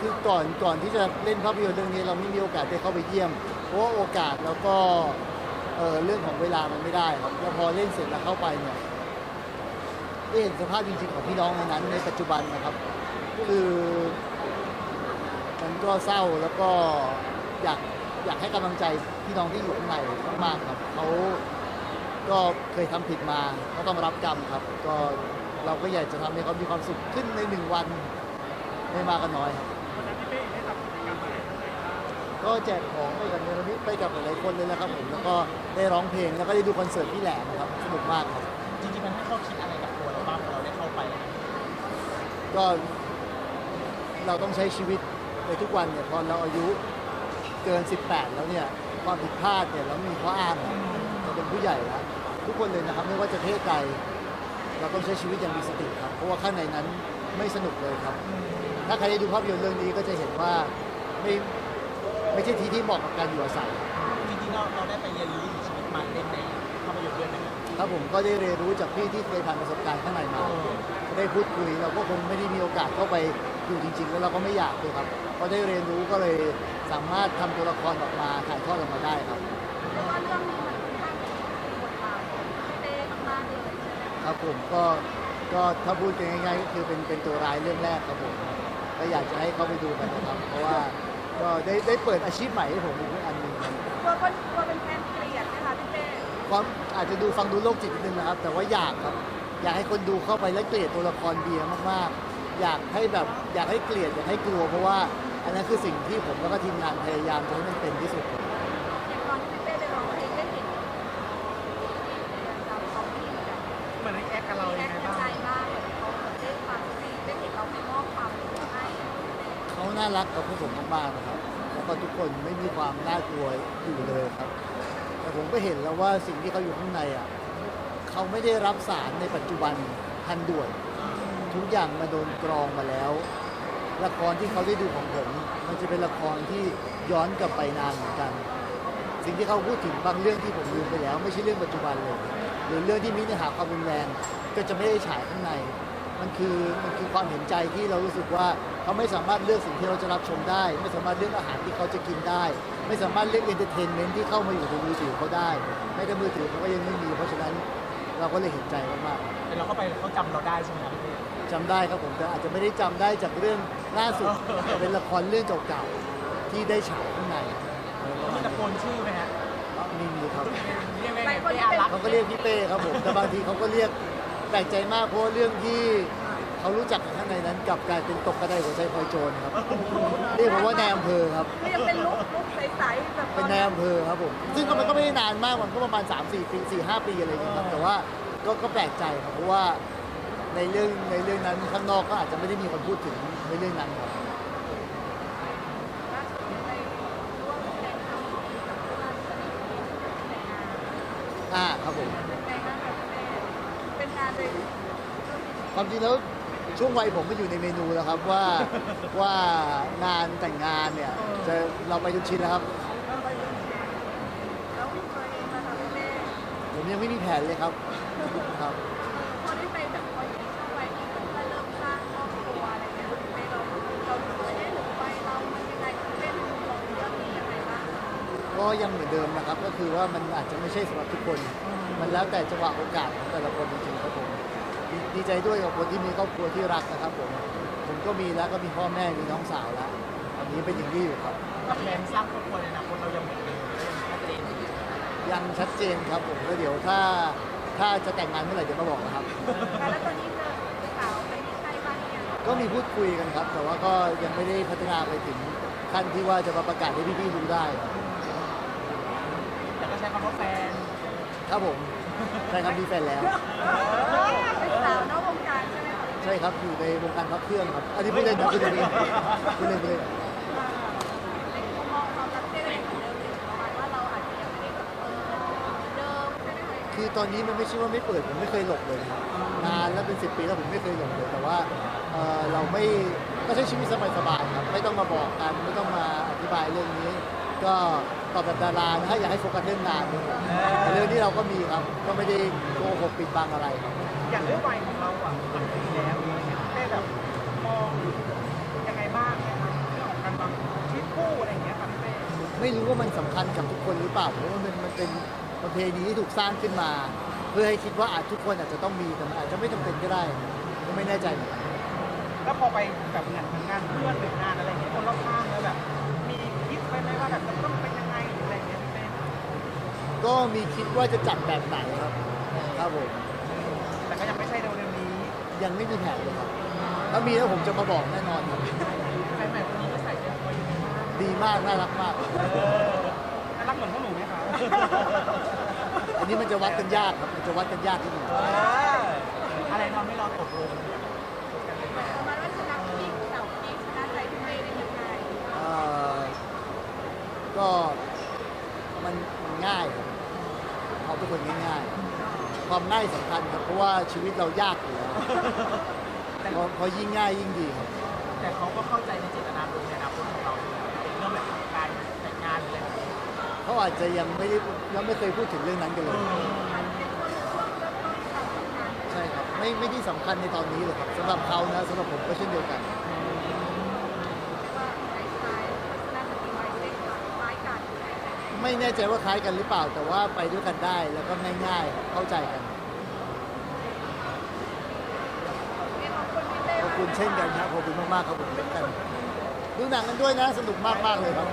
คือคือก่อนก่อนที่จะเล่นภาพยนตร์เรื่องนี้เราไม่มีโอกาสได้เข้าไปเยี่ยม เพราะว่าโอกาสแล้วก็เอ่อเรื่องของเวลามันไม่ได้ครับแล้วพอเล่นเสร็จแล้วเข้าไปเนี่ยได้เห็นสภาพจริงๆของพี่น้องในนั้นในปัจจุบันนะครับ คือมันก็เศร้าแล้วก็อยากอยากให้กำลังใจพี่น้องที่อยู่ข้างในมากๆครับเขาก็เคยทำผิดมาก็ต้องรับกรรมครับ ก็เราก็อยากจะทำให้เขามีความสุขขึ้นในหนึ่งวันไม่มากก็น้อยครับ ก็แจกของไปกับเนรมิตไปกับหลายๆคนเลยนะครับผมแล้วก็ได้ร้องเพลงแล้วก็ได้ดูคอนเสิร์ตที่แหลมนะครับสนุกมากครับ จริงๆ มันให้ข้อคิดอะไรกับตัวเราบ้างพอเราได้เข้าไปก็เราต้องใช้ชีวิตในทุกวันเนี่ยพอเราอายุเกิน 18 แล้วเนี่ยความผิดพลาดเนี่ยเราไม่มีข้ออ้างเราเป็นผู้ใหญ่แล้วทุกคนเลยนะครับไม่ว่าจะเพศใดเราต้องใช้ชีวิตอย่างมีสติครับเพราะว่าข้างในนั้น ไม่สนุกเลยครับ ถ้าใครได้ดูภาพยนตร์เรื่องนี้ก็จะเห็นว่าไม่ไม่ใช่ที่ที่เหมาะกับการอยู่อาศัย จริงๆเราเราได้ไปเรียนรู้วิถีชีวิตมาเล่นในภาพยนตร์ด้วยไหมครับครับผมก็ได้เรียนรู้จากพี่ที่เคยผ่านประสบการณ์ข้างในมาได้พูดคุยเราก็คงไม่ได้มีโอกาสเข้าไปอยู่จริง ๆ แล้วเราก็ไม่อยากเลยครับพอได้เรียนรู้ก็เลยสามารถทำตัวละครออกมาถ่ายทอดออกมาได้ครับ เพราะว่าเรื่องนี้มันค่อนข้างมีบทบาทของพี่เต้มากๆเลยใช่ไหมคะครับผมก็ ก็ถ้าพูดกันง่ายๆก็คือเป็นเป็นตัวร้ายเรื่องแรกครับผมก็อยากจะให้เขาไปดูกันนะครับ เพราะว่าก็ได้ได้เปิดอาชีพใหม่ให้ผมอีกอันหนึ่งครับกลัวคนกลัวเป็นแฟนเกลียดไหมคะพี่เต้ความอาจจะดูฟังดูโรคจิตนิดนึงนะครับ แต่ว่าอยากครับ อยากให้คนดูเข้าไปและเกลียดตัวละครเบียร์มากๆ อยากให้แบบอยากให้เกลียดอยากให้กลัวเพราะว่า อันนั้นคือสิ่งที่ผมแล้วก็ทีมงานพยายามจะให้มันเป็นที่สุด รักกับพวกผมมากๆนะครับ แล้วก็ทุกคนไม่มีความน่ากลัวอยู่เลยครับ แต่ผมก็เห็นแล้วว่าสิ่งที่เขาอยู่ข้างในอะเขาไม่ได้รับสารในปัจจุบันทันด่วน ทุกอย่างมาโดนกรองมาแล้ว ละครที่เขาได้ดูของผม มันจะเป็นละครที่ย้อนกลับไปนานเหมือนกัน สิ่งที่เขาพูดถึงบางเรื่องที่ผมลืมไปแล้ว ไม่ใช่เรื่องปัจจุบันเลยหรือเรื่องที่มีเนื้อหาความรุนแรงก็จะไม่ได้ฉายข้างใน มันคือมันคือความเห็นใจที่เรารู้สึกว่า เขาไม่สามารถเลือกสิ่งที่เราจะรับชมได้ ไม่สามารถเลือกอาหารที่เขาจะกินได้ ไม่สามารถเลือกเอนเตอร์เทนเมนต์ที่เข้ามาอยู่ในมือถือเขาได้แม้แต่มือถือเขาก็ยังไม่มี เพราะฉะนั้นเราก็เลยเห็นใจมากๆแต่เราเข้าไปเขาจำเราได้ใช่ไหมครับพี่เต้จำได้ครับผมแต่อาจจะไม่ได้จำได้จากเรื่องล่าสุดแต่เป็นละครเรื่องเก่าๆที่ได้ฉายข้างในอะไรประมามีณตะโกนี้นชื่อไหมฮะมีมีครับ เรียกว่าไงเต้อารักเขาก็เรียกพี่เป้ครับผม แต่บางทีเขาก็เรียกแปลกใจมากเพราะว่าเรื่องที่ เขารู้จักข้างในนั้นกลับกลายเป็นตกกระไดหัวใจพลอยโจรครับเรียกผมว่านายอำเภอครับ ก็ยังเป็นลุกลุกใสๆแบบเป็นนายอำเภอครับผม ซึ่งก็มันก็ไม่ได้นานมากมันก็ประมาณ 3 4 ปี4 5 ปีอะไรอย่างเงี้ยครับ แต่ว่าก็ก็แปลกใจครับเพราะว่าในเรื่องในเรื่องนั้นข้างนอกก็อาจจะไม่ได้มีคนพูดถึงในเรื่องนั้นครับล่าสุดไปร่วมแสดงความยินดีกับเพื่อนสนิทที่แต่งงานอ่าครับผมเป็นไงบ้างคะพี่เต้เป็นงานเลยความจริงแล้ว ช่วงวัยผมไม่อยู่ในเมนูแล้วครับว่าว่างานแต่งงานเนี่ยจะเราไปทุกชิ้นแล้วครับ แล้วตัวเองนะคะพี่เต้ผมยังไม่มีแผนเลยครับครับ พอได้ไปแบบพออยู่ในช่วงวัยที่เพื่อนเริ่มสร้างครอบครัวอะไรเงี้ยพี่เต้เราเราดูว่าเอ๊ะหรือไปเรามันยังไงพี่เต้มองเรื่องนี้ยังไงบ้าง ก็ยังเหมือนเดิมนะครับ ก็คือว่ามันอาจจะไม่ใช่สำหรับทุกคน มันแล้วแต่จังหวะโอกาสของแต่ละคนจริงๆครับผม ดีดีใจด้วยกับคนที่มีครอบครัวที่รักนะครับผมผมก็มีแล้วก็มีพ่อแม่มีน้องสาวแล้วอันนี้เป็นอย่างที่อยู่ครับกับแผนสร้างครอบครัวในอนาคตเรายังเหมือนเดิมยังชัดเจนยังชัดเจนครับผมแล้วเดี๋ยวถ้าถ้าจะแต่งงานเมื่อไหร่เดี๋ยวมาบอกนะครับ แล้วตอนนี้เจอสาวไปที่ใช่บ้างยังก็มีพูดคุยกันครับ แต่ว่าก็ยังไม่ได้พัฒนาไปถึงขั้นที่ว่าจะมาประกาศให้พี่ๆรู้ได้ครับแต่ก็ใช้คำว่าแฟนครับผม ใช่ครับมีแฟนแล้ว เป็นสาวนอกวงการใช่ไหมคะใช่ครับอยู่ในวงการพักเครื่องครับ อันนี้พูดเล่นนะพูดเล่นพูดเล่นพูดเล่นในมุมมองความรักเต้ก็ยังเหมือนเดิมอยู่ประมาณว่าเราอาจจะยังไม่ได้แบบเออเดิมใช่ไหมคะคือตอนนี้มันไม่ใช่ว่าไม่เปิดผมไม่เคยหลบเลยครับนานแล้วเป็นสิบปีแล้วผมไม่เคยหลบเลยแต่ว่าเอ่อเราไม่ก็ใช้ชีวิตสบายๆครับไม่ต้องมาบอกกันไม่ต้องมาอธิบายเรื่องนี้ ก็ ตอบแบบดารานะอยากให้โฟกัสเรื่องงานด้วยแต่เรื่องที่เราก็มีครับ ก็ไม่ได้โกหกปิดบังอะไรครับอย่างเรื่องวัยของเราอะหลังปีแล้วเต้แบบมองยังไงบ้างเนี่ยไม่รู้ว่ามันสำคัญกับทุกคนหรือเปล่าเพราะว่ามันมันเป็นประเพณีที่ถูกสร้างขึ้นมา เพื่อให้คิดว่าอาจทุกคนอาจจะต้องมีแต่มันอาจจะไม่จำเป็นก็ได้ก็ไม่แน่ใจเหมือนกันแล้วพอไปแบบงานงานเพื่อนหรืองานอะไรอย่างเงี้ยคนรอบข้างแล้วแบบ มีคิดไปไหมว่าแบบจะต้องเป็นยัง ก็มีคิดว่าจะจัดแบบไหนครับ ครับผม แต่ก็ยังไม่ใช่เร็วๆนี้ยังไม่มีแผนเลยครับ ถ้ามีแล้วผมจะมาบอกแน่นอนครับแฟนใหม่คนนี้ก็ใส่ใจตัวอยู่มากดีมากน่ารักมากเออน่ารักเหมือนพวกหนูไหมคะอันนี้มันจะวัดกันยากครับ มันจะวัดกันยากที่นึงเอออะไรทำให้เราตกลงประมาณว่าชนะพีคเสาพีคชนะใจพี่เป้ได้ยังไง เอ่อก็ มันมันง่ายครับเขาเป็นคนง่ายๆ ความง่ายสำคัญครับเพราะว่าชีวิตเรายากอยู่แล้วพอพอยิ่งง่ายยิ่งดีครับ แต่เขาก็เข้าใจในเจตนารมณ์ในอนาคตของเราอยู่แล้วเรื่องแบบการแต่งงานหรืออะไรแบบนี้เขาอาจจะยังไม่ได้ยังไม่เคยพูดถึงเรื่องนั้นกันเลยมันเป็นช่วงช่วงเริ่มต้นความสัมพันธ์ใช่ครับ ไม่ไม่ได้สำคัญในตอนนี้เลยครับสำหรับเขานะสำหรับผมก็เช่นเดียวกัน เรียกว่าไลฟ์สไตล์ลักษณะปฏิบัติเด็กคล้ายกัน ไม่แน่ใจว่าคล้ายกันหรือเปล่า แต่ว่าไปด้วยกันได้แล้วก็ง่ายๆ เข้าใจกัน ขอบคุณเช่นกันครับ ขอบคุณมากๆครับผมเป็นกันดูหนังกันด้วยนะ สนุกมากๆเลยครับ